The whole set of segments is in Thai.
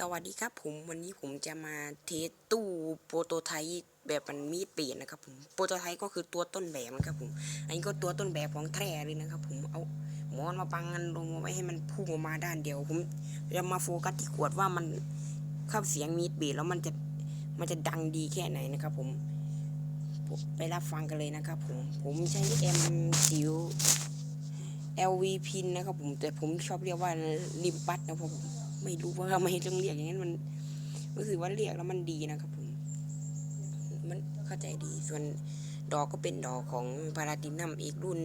สวัสดีครับผมวันนี้ผมจะมาเทสตู้โปรโตไทป์แบบมันมีดเปลี่ยนนะครับผมโปรโตไทป์ก็คือตัวต้นแบบนะครับผมอันนี้ก็ตัวต้นแบบของแท้เลยนะครับผมเอาหมอนมาปังกันลงมาไว้ให้มันพุ่งออกมาด้านเดียวผมจะมาโฟกัสที่ขวดว่ามันเข้าเสียงมีดเปลี่ยนแล้วมันจะมันจะดังดีแค่ไหนนะครับผมไปรับฟังกันเลยนะครับผมผมใช้เอ็มจิว LV พินนะครับผมแต่ผมชอบเรียกว่าริมปัดนะเพราะผม ไม่รู้ว่าทำไมต้องเรียกอย่างนั้นมันรู้สึกว่าเรียกแล้วมันดีนะครับผม มันเข้าใจดี ส่วนดอกก็เป็นดอกของพาราตินัมอีกรุ่น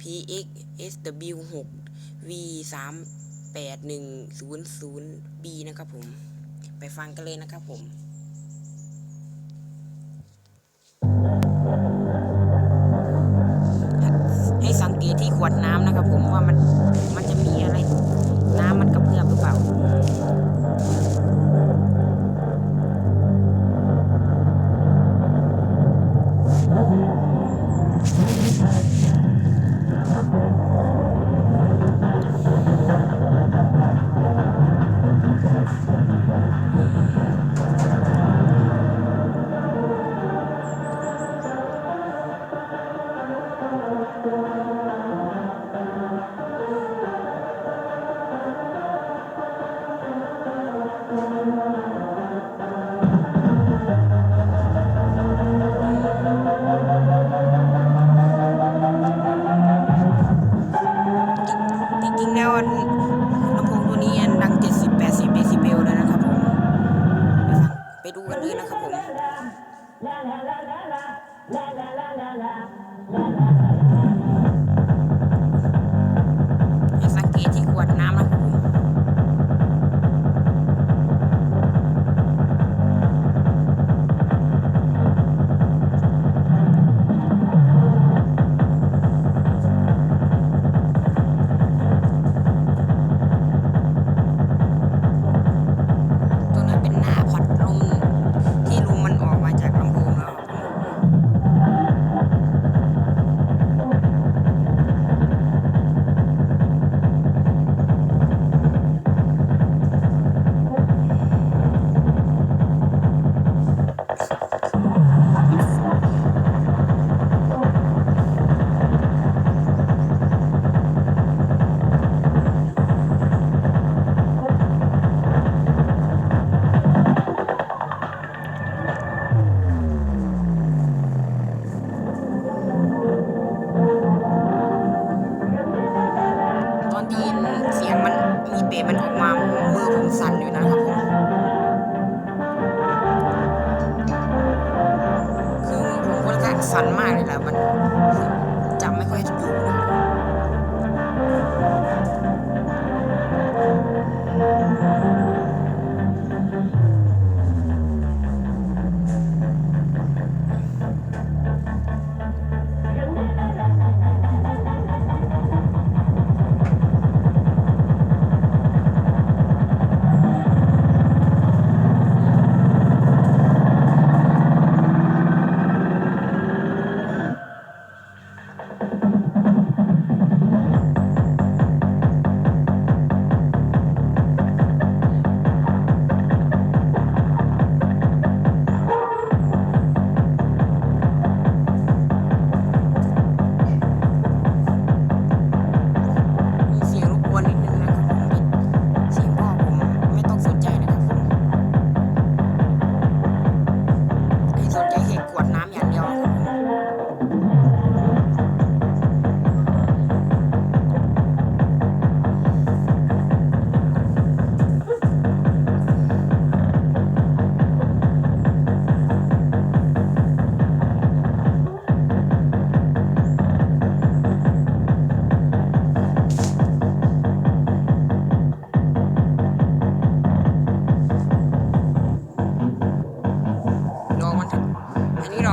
PX SW 6 V 3 8 1 0 0 B นะครับผม ไปฟังกันเลยนะครับผมให้สังเกตที่ขวดน้ำนะครับผมว่ามัน สั่นมากเลยแหละมัน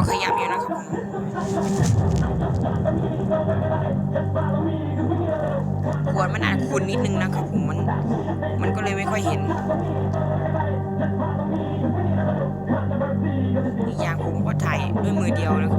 ขยับอยู่นะครับผมขวดมันอาจคุนนิดนึงนะครับผมมัน มันก็เลยไม่ค่อยเห็นอีกอย่างผมก็ถ่ายด้วยมือเดียวนะครับ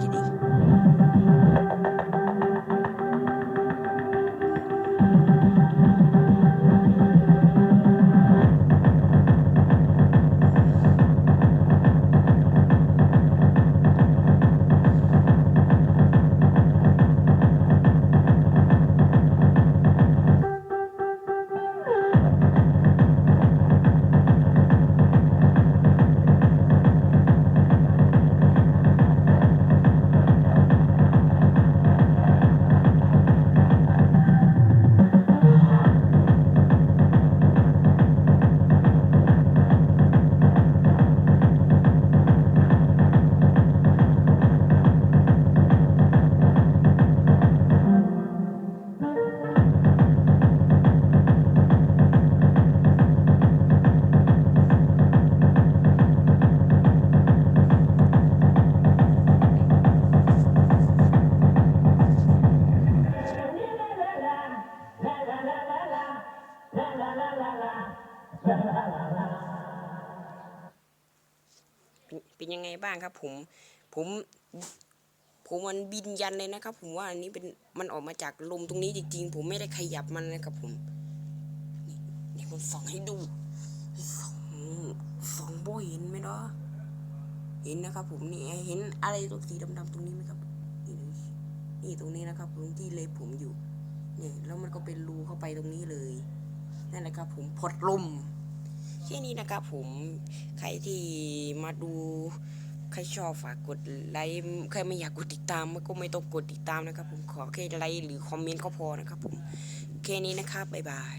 marketing. เป็นยังไงบ้างครับ ผม ผมผมมันบินยันเลยนะครับ ผมว่าอันนี้เป็นมันออกมาจากลมตรงนี้จริงๆ ผมไม่ได้ขยับมันนะครับ ผมนี่ผมส่องให้ดูส่องส่องโบเห็นไหมเนาะเห็นนะครับ ผมนี่เห็นอะไรตรงสีดำๆตรงนี้ไหมครับนี่นี่ตรงนี้นะครับตรงที่เล็บผมอยู่นี่แล้วมันก็เป็นรูเข้าไปตรงนี้เลยนั่นแหละครับ ผมพดลม แค่นี้นะครับผมใครที่มาดูใครชอบฝากกดไลค์ใครไม่อยากกดติดตามก็ไม่ต้องกดติดตามนะครับ ผมขอแค่ไลค์หรือคอมเมนต์ก็พอนะครับ ผมแค่นี้นะครับบ๊ายบาย